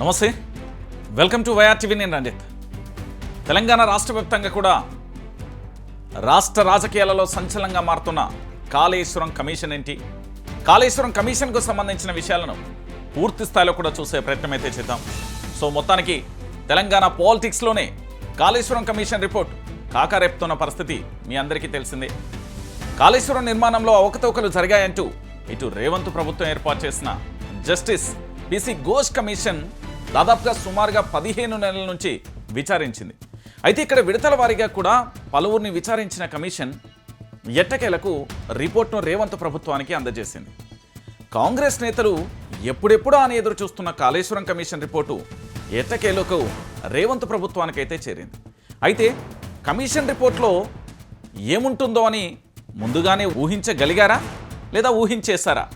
నమస్తే. Welcome to YR TV నేను రంజిత్. తెలంగాణ రాష్ట్ర వ్యాప్తంగా కూడా రాష్ట్ర రాజకీయాలలో సంచలనంగా మారుతున్న కాళేశ్వరం కమిషన్ ఏంటి? కాళేశ్వరం కమిషన్కు సంబంధించిన విషయాలను పూర్తి స్థాయిలో కూడా చూసే ప్రయత్నం అయితే చేద్దాం. సో మొత్తానికి తెలంగాణ పాలిటిక్స్లోనే కాళేశ్వరం కమిషన్ రిపోర్ట్ కాకారేపుతున్న పరిస్థితి మీ అందరికీ తెలిసిందే. కాళేశ్వరం నిర్మాణంలో అవకతవకలు జరిగాయంటూ ఇటు రేవంత్ ప్రభుత్వం ఏర్పాటు చేసిన జస్టిస్ బీసీ ఘోష్ కమిషన్ దాదాపుగా సుమారుగా పదిహేను నెలల నుంచి విచారించింది. అయితే ఇక్కడ విడతల వారీగా కూడా పలువురిని విచారించిన కమిషన్ ఎట్టకేలకు రిపోర్ట్ను రేవంత్ ప్రభుత్వానికి అందజేసింది. కాంగ్రెస్ నేతలు ఎప్పుడెప్పుడా అని ఎదురు చూస్తున్న కాళేశ్వరం కమిషన్ రిపోర్టు ఎట్టకేలకు రేవంత్ ప్రభుత్వానికైతే చేరింది. అయితే కమిషన్ రిపోర్ట్లో ఏముంటుందో అని ముందుగానే ఊహించగలిగారా? లేదా ఊహించేశారా?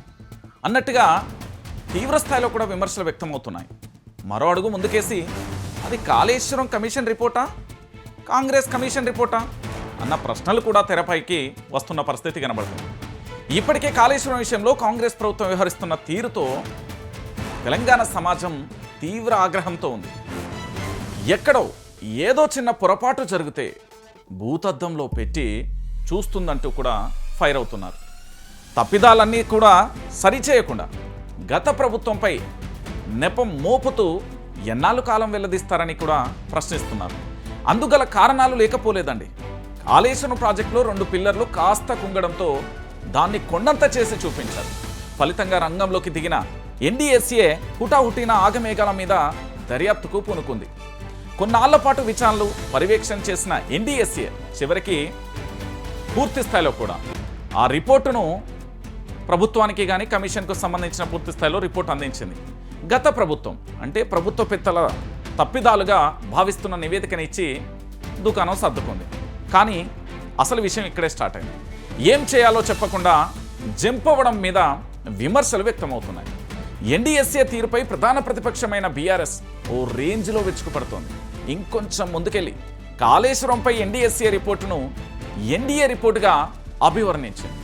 అన్నట్టుగా తీవ్రస్థాయిలో కూడా విమర్శలు వ్యక్తమవుతున్నాయి. మరో అడుగు ముందుకేసి అది కాళేశ్వరం కమిషన్ రిపోర్టా? కాంగ్రెస్ కమిషన్ రిపోర్టా? అన్న ప్రశ్నలు కూడా తెరపైకి వస్తున్న పరిస్థితి కనబడుతుంది. ఇప్పటికే కాళేశ్వరం విషయంలో కాంగ్రెస్ ప్రభుత్వం వ్యవహరిస్తున్న తీరుతో తెలంగాణ సమాజం తీవ్ర ఆగ్రహంతో ఉంది. ఎక్కడో ఏదో చిన్న పొరపాటు జరిగితే భూతద్దంలో పెట్టి చూస్తుందంటూ కూడా ఫైర్ అవుతున్నారు. తప్పిదాలన్నీ కూడా సరిచేయకుండా గత ప్రభుత్వంపై నెపం మోపుతూ ఎన్నాళ్ళు కాలం వెల్లదీస్తారని కూడా ప్రశ్నిస్తున్నారు. అందుగల కారణాలు లేకపోలేదండి. కాళేశ్వరం ప్రాజెక్టులో రెండు పిల్లర్లు కాస్త కుంగడంతో దాన్ని కొండంత చేసి చూపించారు. ఫలితంగా రంగంలోకి దిగిన ఎన్డీఎస్ఏ హుటాహుటిన ఆగమేఘాల మీద దర్యాప్తుకు పూనుకుంది. కొన్నాళ్ళ పాటు విచారణలు పర్యవేక్షణ చేసిన ఎన్డీఎస్ఏ చివరికి పూర్తి స్థాయిలో కూడా. ఆ రిపోర్టును ప్రభుత్వానికి కానీ కమిషన్కు సంబంధించిన పూర్తి స్థాయిలో రిపోర్ట్ అందించింది. గత ప్రభుత్వం అంటే ప్రభుత్వ పెత్తల తప్పిదాలుగా భావిస్తున్న నివేదికను ఇచ్చి దుకాణం సర్దుకుంది. కానీ అసలు విషయం ఇక్కడే స్టార్ట్ అయింది. ఏం చేయాలో చెప్పకుండా జంపవడం మీద విమర్శలు వ్యక్తమవుతున్నాయి. ఎన్డీఎస్ఏ తీరుపై ప్రధాన ప్రతిపక్షమైన బీఆర్ఎస్ ఓ రేంజ్లో విరుచుకుపడుతోంది. ఇంకొంచెం ముందుకెళ్ళి కాళేశ్వరంపై ఎన్డీఎస్ఏ రిపోర్టును ఎన్డీఏ రిపోర్టుగా అభివర్ణించింది.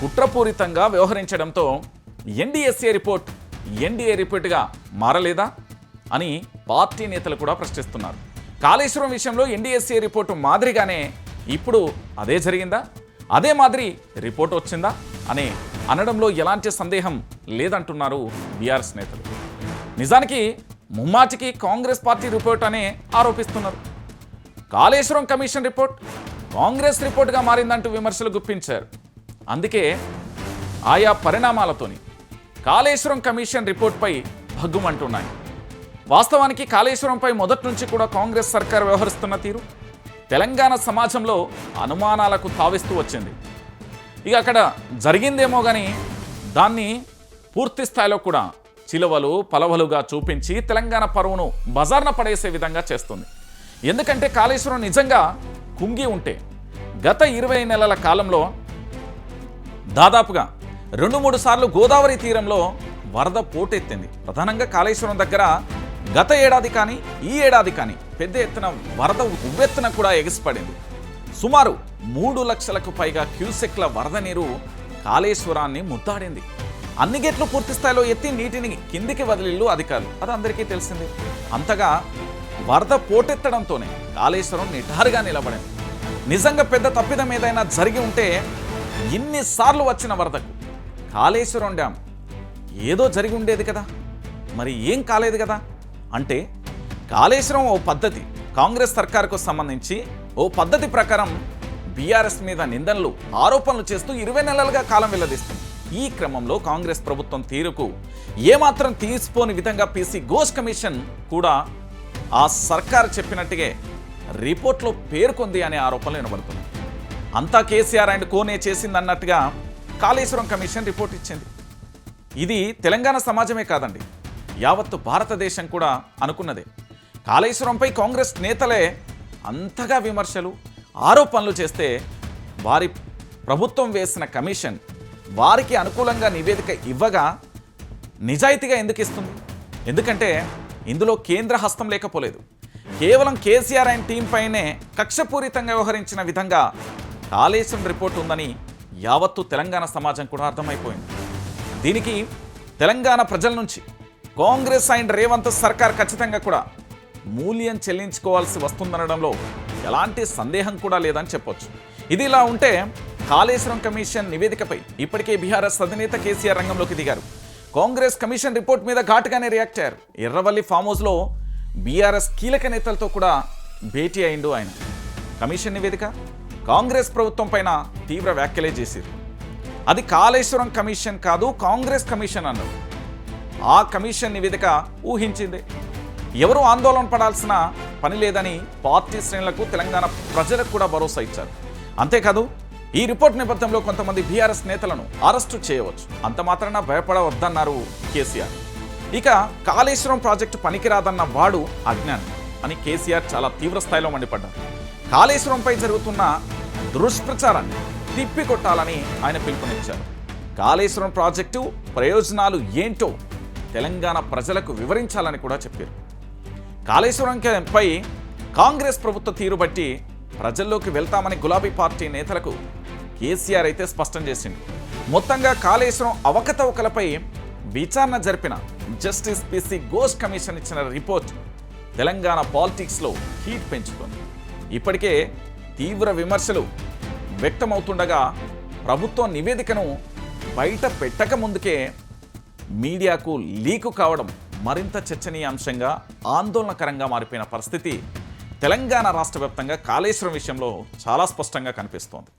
కుట్రపూరితంగా వ్యవహరించడంతో ఎన్డీఎస్ఏ రిపోర్ట్ ఎన్డీఏ రిపీట్గా మారలేదా అని పార్టీ నేతలు కూడా ప్రశ్నిస్తున్నారు. కాళేశ్వరం విషయంలో ఎన్డీఎస్ఏ రిపోర్టు మాదిరిగానే ఇప్పుడు అదే జరిగిందా? అదే మాదిరి రిపోర్ట్ వచ్చిందా? అని అనడంలో ఎలాంటి సందేహం లేదంటున్నారు బీఆర్ఎస్ నేతలు. నిజానికి ముమ్మాటికి కాంగ్రెస్ పార్టీ రిపోర్ట్ అనే ఆరోపిస్తున్నారు. కాళేశ్వరం కమిషన్ రిపోర్ట్ కాంగ్రెస్ రిపోర్ట్గా మారిందంటూ విమర్శలు గుప్పించారు. అందుకే ఆయా పరిణామాలతోని కాళేశ్వరం కమిషన్ రిపోర్ట్పై భగ్గుమంటున్నాయి. వాస్తవానికి కాళేశ్వరంపై మొదటి నుంచి కూడా కాంగ్రెస్ సర్కార్ వ్యవహరిస్తున్న తీరు తెలంగాణ సమాజంలో అనుమానాలకు తావిస్తూ వచ్చింది. ఇక అక్కడ జరిగిందేమో కానీ దాన్ని పూర్తి స్థాయిలో కూడా చిలువలు పలవలుగా చూపించి తెలంగాణ పరువును బజార్న పడేసే విధంగా చేస్తుంది. ఎందుకంటే కాళేశ్వరం నిజంగా కుంగి ఉంటే గత ఇరవై నెలల కాలంలో దాదాపుగా రెండు మూడు సార్లు గోదావరి తీరంలో వరద పోటెత్తింది. ప్రధానంగా కాళేశ్వరం దగ్గర గత ఏడాది కానీ ఈ ఏడాది కానీ పెద్ద ఎత్తున వరద ఉవ్వెత్తున కూడా ఎగిసిపడింది. సుమారు మూడు లక్షలకు పైగా క్యూసెక్ల వరద నీరు కాళేశ్వరాన్ని ముద్దాడింది. అన్ని గేట్లు పూర్తి స్థాయిలో ఎత్తి నీటిని కిందికి వదిలిల్లు అధికారులు. అది అందరికీ తెలిసింది. అంతగా వరద పోటెత్తడంతోనే కాళేశ్వరం నిటారుగా నిలబడింది. నిజంగా పెద్ద తప్పిదం ఏదైనా జరిగి ఉంటే ఇన్నిసార్లు వచ్చిన వరదకు కాళేశ్వరం డ్యామ్. ఏదో జరిగి ఉండేది కదా. మరి ఏం కాలేదు కదా? అంటే కాళేశ్వరం ఓ పద్ధతి కాంగ్రెస్ సర్కారుకు సంబంధించి ఓ పద్ధతి ప్రకారం బీఆర్ఎస్ మీద నిందనలు ఆరోపణలు చేస్తూ ఇరవై నెలలుగా కాలం వెల్లదిస్తుంది. ఈ క్రమంలో కాంగ్రెస్ ప్రభుత్వం తీరుకు ఏమాత్రం తీసిపోని విధంగా పీసీ ఘోష్ కమిషన్ కూడా ఆ సర్కారు చెప్పినట్టుగా రిపోర్ట్లో పేర్కొంది అనే ఆరోపణలు వినబడుతున్నాయి. అంతా కేసీఆర్ అండ్ కోనే చేసిందన్నట్టుగా కాళేశ్వరం కమిషన్ రిపోర్ట్ ఇచ్చింది. ఇది తెలంగాణ సమాజమే కాదండి. యావత్తు భారతదేశం కూడా అనుకున్నదే. కాళేశ్వరంపై కాంగ్రెస్ నేతలే అంతగా విమర్శలు ఆరోపణలు చేస్తే వారి ప్రభుత్వం వేసిన కమిషన్ వారికి అనుకూలంగా నివేదిక ఇవ్వగా నిజాయితీగా ఎందుకు ఇస్తుంది? ఎందుకంటే ఇందులో కేంద్ర హస్తం లేకపోలేదు. కేవలం కేసీఆర్ అండ్ టీం పైనే కక్షపూరితంగా వ్యవహరించిన విధంగా కాళేశ్వరం రిపోర్ట్ ఉందని యావత్తు తెలంగాణ సమాజం కూడా అర్థమైపోయింది. దీనికి తెలంగాణ ప్రజల నుంచి కాంగ్రెస్ అండ్ రేవంత్ సర్కార్ ఖచ్చితంగా కూడా మూల్యం చెల్లించుకోవాల్సి వస్తుందనడంలో ఎలాంటి సందేహం కూడా లేదని చెప్పొచ్చు. ఇది ఇలా ఉంటే కాళేశ్వరం కమిషన్ నివేదికపై ఇప్పటికే బీఆర్ఎస్ అధినేత కేసీఆర్ రంగంలోకి దిగారు. కాంగ్రెస్ కమిషన్ రిపోర్ట్ మీద ఘాటుగానే రియాక్ట్ అయ్యారు. ఎర్రవల్లి ఫామ్ హౌస్లో బీఆర్ఎస్ కీలక నేతలతో కూడా భేటీ అయిండు ఆయన. కమిషన్ నివేదిక? కాంగ్రెస్ ప్రభుత్వం పైన తీవ్ర వ్యాఖ్యలే చేశారు. అది కాళేశ్వరం కమిషన్ కాదు కాంగ్రెస్ కమిషన్ అన్నారు ఆ కమిషన్ నివేదిక ఊహించింది. ఎవరు ఆందోళన పడాల్సిన పని లేదని పార్టీ శ్రేణులకు తెలంగాణ ప్రజలకు కూడా భరోసా ఇచ్చారు. అంతేకాదు ఈ రిపోర్ట్ నేపథ్యంలో కొంతమంది బీఆర్ఎస్ నేతలను అరెస్టు చేయవచ్చు. అంత మాత్రాన భయపడవద్దన్నారు కేసీఆర్. ఇక కాళేశ్వరం ప్రాజెక్టు పనికిరాదన్న వాడు అజ్ఞాని అని కేసీఆర్ చాలా తీవ్ర స్థాయిలో మండిపడ్డారు. కాళేశ్వరంపై జరుగుతున్న దుష్ప్రచారాన్ని తిప్పికొట్టాలని ఆయన పిలుపునిచ్చారు. కాళేశ్వరం ప్రాజెక్టు ప్రయోజనాలు ఏంటో తెలంగాణ ప్రజలకు వివరించాలని కూడా చెప్పారు. కాళేశ్వరంపై కాంగ్రెస్ ప్రభుత్వ తీరు బట్టి ప్రజల్లోకి వెళ్తామని గులాబీ పార్టీ నేతలకు కేసీఆర్ అయితే స్పష్టం చేసింది మొత్తంగా కాళేశ్వరం అవకతవకలపై విచారణ జరిపిన జస్టిస్ పిసి ఘోష్ కమిషన్ ఇచ్చిన రిపోర్ట్ తెలంగాణ పాలిటిక్స్లో హీట్ పెంచుతోంది. ఇప్పటికే తీవ్ర విమర్శలు వ్యక్తమవుతుండగా ప్రభుత్వం నివేదికను బయట పెట్టక ముందుకే మీడియాకు లీకు కావడం మరింత చర్చనీయాంశంగా ఆందోళనకరంగా మారిపోయిన పరిస్థితి తెలంగాణ రాష్ట్ర వ్యాప్తంగా కాళేశ్వరం విషయంలో చాలా స్పష్టంగా కనిపిస్తోంది.